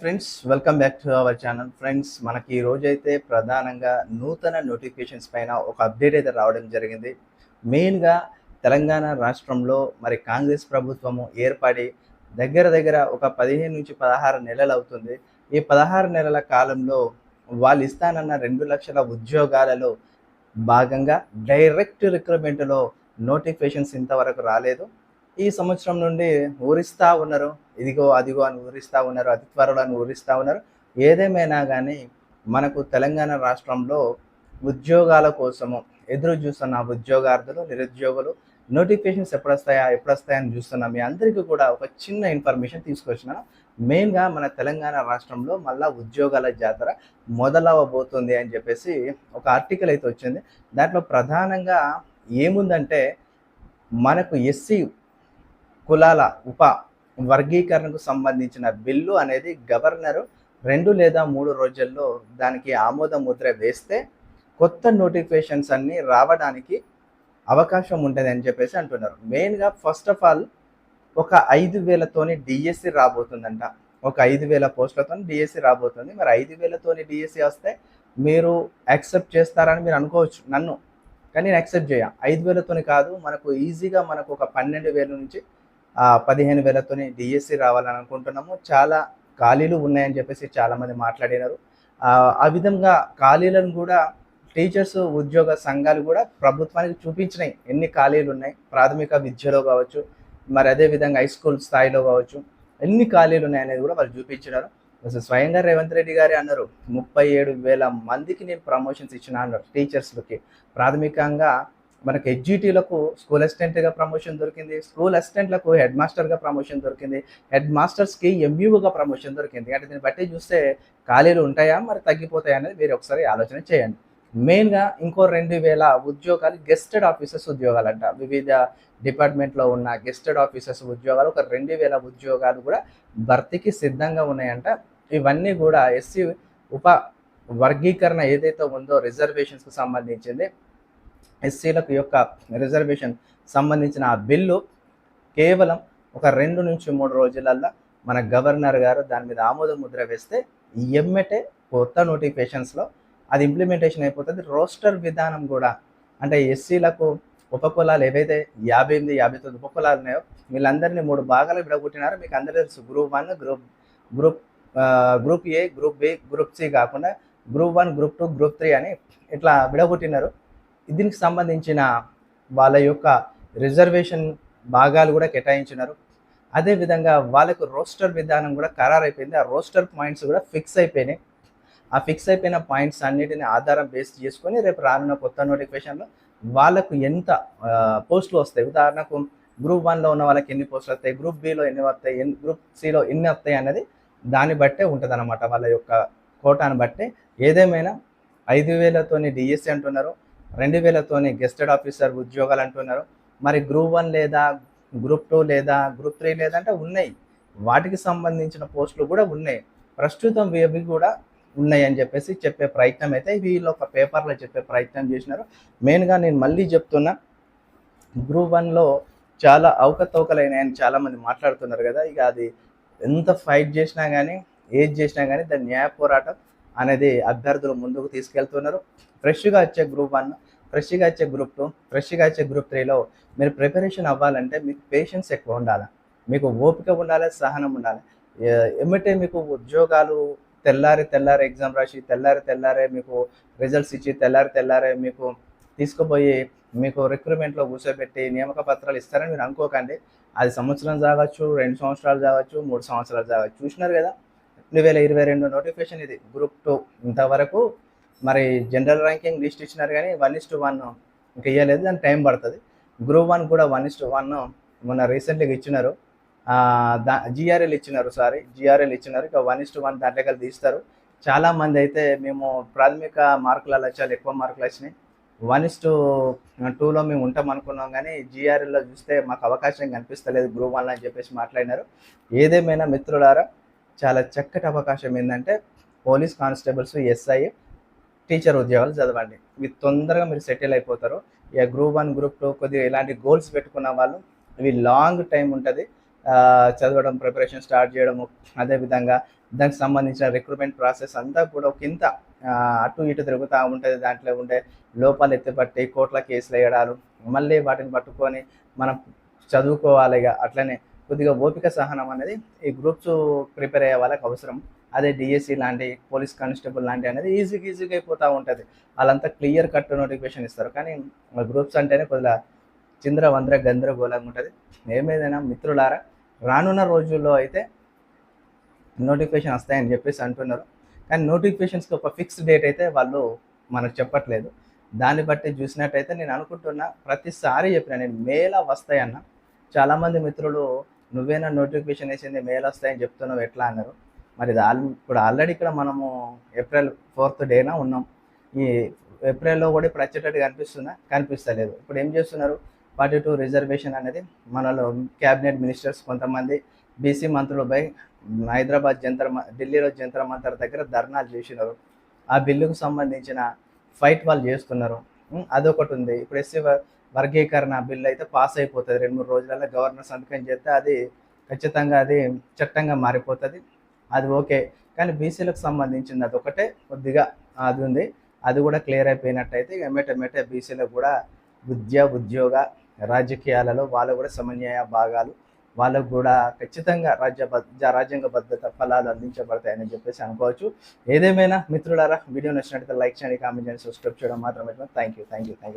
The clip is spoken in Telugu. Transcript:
Friends welcome back to our channel. Friends మనకి ఈ రోజైతే ప్రధానంగా నూతన నోటిఫికేషన్స్ పైన ఒక అప్డేట్ అయితే రావడం జరిగింది. మెయిన్గా తెలంగాణ రాష్ట్రంలో మరి కాంగ్రెస్ ప్రభుత్వము ఏర్పడి దగ్గర దగ్గర ఒక పదిహేను నుంచి పదహారు నెలలు అవుతుంది. ఈ పదహారు నెలల కాలంలో వాళ్ళు ఇస్తానన్న రెండు లక్షల ఉద్యోగాలలో భాగంగా డైరెక్ట్ రిక్రూట్మెంట్లో నోటిఫికేషన్స్ ఇంతవరకు రాలేదు. ఈ సంవత్సరం నుండి ఊరిస్తూ ఉన్నారు. ఇదిగో అదిగో అని ఊరిస్తూ ఉన్నారు. అతి త్వరలో అని ఊరిస్తూ ఉన్నారు. ఏదేమైనా కానీ మనకు తెలంగాణ రాష్ట్రంలో ఉద్యోగాల కోసము ఎదురు చూస్తున్న ఉద్యోగార్థులు నిరుద్యోగులు నోటిఫికేషన్స్ ఎప్పుడు వస్తాయా ఎప్పుడు వస్తాయని చూస్తున్నాం మీ అందరికీ కూడా ఒక చిన్న ఇన్ఫర్మేషన్ తీసుకొచ్చిన. మెయిన్గా మన తెలంగాణ రాష్ట్రంలో మళ్ళా ఉద్యోగాల జాతర మొదలవబోతుంది అని చెప్పేసి ఒక ఆర్టికల్ అయితే వచ్చింది. దాంట్లో ప్రధానంగా ఏముందంటే మనకు ఎస్సీ కులాల ఉప వర్గీకరణకు సంబంధించిన బిల్లు అనేది గవర్నరు రెండు లేదా మూడు రోజుల్లో దానికి ఆమోద ముద్ర వేస్తే కొత్త నోటిఫికేషన్స్ అన్నీ రావడానికి అవకాశం ఉంటుంది అని చెప్పేసి అంటున్నారు. మెయిన్గా ఫస్ట్ ఆఫ్ ఆల్ ఒక ఐదు వేలతోని డిఎస్సి రాబోతుందంట. ఒక ఐదు వేల పోస్టులతో డిఎస్సి రాబోతుంది. మరి ఐదు వేలతోని డిఎస్సి వస్తే మీరు యాక్సెప్ట్ చేస్తారని మీరు అనుకోవచ్చు నన్ను. కానీ నేను యాక్సెప్ట్ చేయ. ఐదు వేలతోని కాదు మనకు ఈజీగా మనకు ఒక పన్నెండు వేల నుంచి పదిహేను వేలతోనే డిఎస్సి రావాలని అనుకుంటున్నాము చాలా ఖాళీలు ఉన్నాయని చెప్పేసి చాలామంది మాట్లాడినారు. ఆ, విధంగా ఖాళీలను కూడా టీచర్స్ ఉద్యోగ సంఘాలు కూడా ప్రభుత్వానికి చూపించినాయి. ఎన్ని ఖాళీలు ఉన్నాయి? ప్రాథమిక విద్యలో కావచ్చు మరి అదే విధంగా హై స్కూల్ స్థాయిలో కావచ్చు ఎన్ని ఖాళీలు ఉన్నాయనేది కూడా వాళ్ళు చూపించినారు. అసలు స్వయంగా రేవంత్ రెడ్డి గారే అన్నారు ముప్పై ఏడు వేల మందికి నేను ప్రమోషన్స్ ఇచ్చిన అన్నారు టీచర్స్లకి. ప్రాథమికంగా మనకి హెచ్జిటీలకు స్కూల్ అసిస్టెంట్గా ప్రమోషన్ దొరికింది స్కూల్ అసిస్టెంట్లకు హెడ్ మాస్టర్గా ప్రమోషన్ దొరికింది హెడ్ మాస్టర్స్కి ఎంయూగా ప్రమోషన్ దొరికింది. అంటే దీన్ని బట్టి చూస్తే ఖాళీలు ఉంటాయా మరి తగ్గిపోతాయా అనేది మీరు ఒకసారి ఆలోచన చేయండి. మెయిన్గా ఇంకో రెండు వేల ఉద్యోగాలు గెస్టెడ్ ఆఫీసర్స్ ఉద్యోగాలు అంట వివిధ డిపార్ట్మెంట్లో ఉన్న గెస్టెడ్ ఆఫీసర్స్ ఉద్యోగాలు ఒక రెండు వేల ఉద్యోగాలు కూడా భర్తీకి సిద్ధంగా ఉన్నాయంట. ఇవన్నీ కూడా ఎస్సీ ఉప వర్గీకరణ ఏదైతే ఉందో రిజర్వేషన్స్కి సంబంధించింది ఎస్సీలకు యొక్క రిజర్వేషన్ సంబంధించిన ఆ బిల్లు కేవలం ఒక రెండు నుంచి మూడు రోజులల్లో మన గవర్నర్ గారు దాని మీద ఆమోద ముద్ర వేస్తే ఎమ్మెటే కొత్త నోటిఫికేషన్స్లో అది ఇంప్లిమెంటేషన్ అయిపోతుంది. రోస్టర్ విధానం కూడా అంటే ఎస్సీలకు ఉపకులాలు ఏవైతే యాభై ఎనిమిది యాభై తొమ్మిది ఉపకులాలు ఉన్నాయో వీళ్ళందరినీ మూడు భాగాలు విడగొట్టినారు. మీకు అందరూ తెలుసు group one group group group A group B group C కాకుండా group one group two group three అని ఇట్లా విడగొట్టినారు. దీనికి సంబంధించిన వాళ్ళ యొక్క రిజర్వేషన్ భాగాలు కూడా కేటాయించినారు. అదేవిధంగా వాళ్ళకు రోస్టర్ విధానం కూడా ఖరారైపోయింది. ఆ రోస్టర్ పాయింట్స్ కూడా ఫిక్స్ అయిపోయినాయి. ఆ ఫిక్స్ అయిపోయిన పాయింట్స్ అన్నిటిని ఆధారం బేస్ చేసుకొని రేపు రానున్న కొత్త నోటిఫికేషన్లో వాళ్ళకు ఎంత పోస్టులు వస్తాయి? ఉదాహరణకు గ్రూప్ వన్లో ఉన్న వాళ్ళకి ఎన్ని పోస్టులు వస్తాయి? గ్రూప్ బిలో ఎన్ని వస్తాయి? ఎన్ని గ్రూప్ సిలో ఎన్ని వస్తాయి అనేది దాన్ని బట్టే ఉంటుంది అనమాట వాళ్ళ యొక్క కోటాను బట్టి. ఏదేమైనా ఐదు వేలతోని డిఎస్సి అంటున్నారు. రెండు వేలతోనే గెస్టెడ్ ఆఫీసర్ ఉద్యోగాలు అంటున్నారు. మరి గ్రూప్ వన్ లేదా గ్రూప్ టూ లేదా గ్రూప్ త్రీ లేదంటే ఉన్నాయి. వాటికి సంబంధించిన పోస్టులు కూడా ఉన్నాయి. ప్రస్తుతం ఇవి కూడా ఉన్నాయి అని చెప్పేసి చెప్పే ప్రయత్నం అయితే వీళ్ళు ఒక పేపర్లో చెప్పే ప్రయత్నం చేసినారు. మెయిన్గా నేను మళ్ళీ చెప్తున్నా గ్రూప్ వన్లో చాలా అవకతవకలైనాయని చాలామంది మాట్లాడుతున్నారు కదా. ఇక అది ఎంత ఫైట్ చేసినా కానీ ఏది చేసినా కానీ దాని న్యాయ పోరాటం అనేది అభ్యర్థులు ముందుకు తీసుకెళ్తున్నారు. ఫ్రెష్గా వచ్చే గ్రూప్ వన్ ఫ్రెష్గా వచ్చే గ్రూప్ టూ ఫ్రెష్గా వచ్చే గ్రూప్ త్రీలో మీరు ప్రిపరేషన్ అవ్వాలంటే మీకు పేషెన్స్ ఎక్కువ ఉండాలి. మీకు ఓపిక ఉండాలి సహనం ఉండాలి. ఏ- ఎమ్మటే మీకు ఉద్యోగాలు తెల్లారి తెల్లారి ఎగ్జామ్ రాసి తెల్లారి తెల్లారే మీకు రిజల్ట్స్ ఇచ్చి తెల్లారి తెల్లారే మీకు తీసుకుపోయి మీకు రిక్రూట్మెంట్లో కూర్చోబెట్టి నియామక పత్రాలు ఇస్తారని మీరు అనుకోకండి. అది సంవత్సరం కావచ్చు రెండు సంవత్సరాలు కావచ్చు మూడు సంవత్సరాలు కావచ్చు. చూసినారు కదా? రెండు వేల ఇరవై రెండు నోటిఫికేషన్ ఇది. గ్రూప్ టూ ఇంతవరకు మరి జనరల్ ర్యాంకింగ్ లిస్ట్ ఇచ్చినారు కానీ వన్ ఇస్ టు వన్ ఇంకా ఇవ్వలేదు దానికి టైం పడుతుంది. గ్రూప్ వన్ కూడా వన్ ఇస్ టు వన్ మొన్న రీసెంట్గా ఇచ్చినారు. దా జిఆర్ఎల్ ఇచ్చినారు సారీ జిఆర్ఎల్ ఇచ్చినారు. ఇక వన్ ఇస్ టు వన్ దాంట్లో తీస్తారు. చాలా మంది అయితే మేము ప్రాథమిక మార్కులలో చాలా ఎక్కువ మార్కులు వచ్చినాయి. వన్ ఇస్ టు టూలో మేము ఉంటాం అనుకున్నాం కానీ జిఆర్ఎల్లో చూస్తే మాకు అవకాశం కనిపిస్తలేదు. గ్రూప్ వన్ అని చెప్పేసి మాట్లాడినారు. ఏదేమైనా మిత్రులారా చాలా చక్కటి అవకాశం ఏంటంటే పోలీస్ కానిస్టేబుల్స్ ఎస్ఐ టీచర్ ఉద్యోగాలు చదవండి. ఇవి తొందరగా మీరు సెటిల్ అయిపోతారు. ఇక గ్రూప్ వన్ గ్రూప్ టూ కొద్దిగా ఇలాంటి గోల్స్ పెట్టుకున్న వాళ్ళు ఇవి లాంగ్ టైం ఉంటుంది. చదవడం ప్రిపరేషన్ స్టార్ట్ చేయడము అదేవిధంగా దానికి సంబంధించిన రిక్రూట్మెంట్ ప్రాసెస్ అంతా కూడా ఒక ఇంత అటు ఇటు తిరుగుతూ ఉంటుంది. దాంట్లో ఉండే లోపాలు ఎత్తిపట్టి కోట్ల కేసులు వేయడాలు మళ్ళీ వాటిని పట్టుకొని మనం చదువుకోవాలి. ఇక అట్లనే కొద్దిగా ఓపిక సహనం అనేది ఈ గ్రూప్స్ ప్రిపేర్ అయ్యే వాళ్ళకి అవసరం. అదే డిఎస్సి లాంటి పోలీస్ కానిస్టేబుల్ లాంటి అనేది ఈజీగా ఈజీగా అయిపోతూ ఉంటుంది. వాళ్ళంతా క్లియర్ కట్ నోటిఫికేషన్ ఇస్తారు. కానీ గ్రూప్స్ అంటేనే కొద్దిగా చింద్ర వంద్ర గందరగోళంగా ఉంటుంది. ఏమేదైనా మిత్రులారా రానున్న రోజుల్లో అయితే నోటిఫికేషన్ వస్తాయని చెప్పేసి అంటున్నారు. కానీ నోటిఫికేషన్స్కి ఒక ఫిక్స్డ్ డేట్ అయితే వాళ్ళు మనకు చెప్పట్లేదు. దాన్ని బట్టి చూసినట్టయితే నేను అనుకుంటున్నా ప్రతిసారి చెప్పిన నేను మేలా వస్తాయన్న. చాలామంది మిత్రులు నువ్వేనా నోటిఫికేషన్ వేసింది మెయిల్ వస్తాయని చెప్తున్నావు ఎట్లా అన్నారు? మరి ఇది ఆల్ ఇప్పుడు ఆల్రెడీ ఇక్కడ మనము ఏప్రిల్ ఫోర్త్ డేనా ఉన్నాం. ఈ ఏప్రిల్లో కూడా ఇప్పుడు వచ్చేటట్టు కనిపిస్తుందా కనిపిస్తలేదు. ఇప్పుడు ఏం చేస్తున్నారు? ఫార్టీ టూ రిజర్వేషన్ అనేది మనలో క్యాబినెట్ మినిస్టర్స్ కొంతమంది బీసీ మంత్రులపై హైదరాబాద్ జంతర్ ఢిల్లీలో జంతర్ మంతర్ దగ్గర ధర్నాలు చేసినారు. ఆ బిల్లుకు సంబంధించిన ఫైట్ వాళ్ళు చేస్తున్నారు. అదొకటి ఉంది. ఇప్పుడు ఎస్సీ వర్గీకరణ బిల్లు అయితే పాస్ అయిపోతుంది. రెండు మూడు రోజులలో గవర్నర్ సంతకం చేస్తే అది ఖచ్చితంగా అది చట్టంగా మారిపోతుంది. అది ఓకే. కానీ బీసీలకు సంబంధించింది అది ఒకటే కొద్దిగా అది ఉంది. అది కూడా క్లియర్ అయిపోయినట్టయితే ఇక ఎమ్మటే బీసీలకు కూడా విద్య ఉద్యోగ రాజకీయాలలో వాళ్ళు కూడా సమన్వయ భాగాలు. వాళ్ళకు కూడా ఖచ్చితంగా రాజ్య రాజ్యాంగ భద్రత ఫలాలు అందించబడతాయని చెప్పేసి అనుకోవచ్చు. ఏదేమైనా మిత్రులారా వీడియో నచ్చినట్లయితే లైక్ చేయండి కామెంట్ చేయండి సబ్స్క్రైబ్ చేయడం మాత్రమే thank you thank you thank you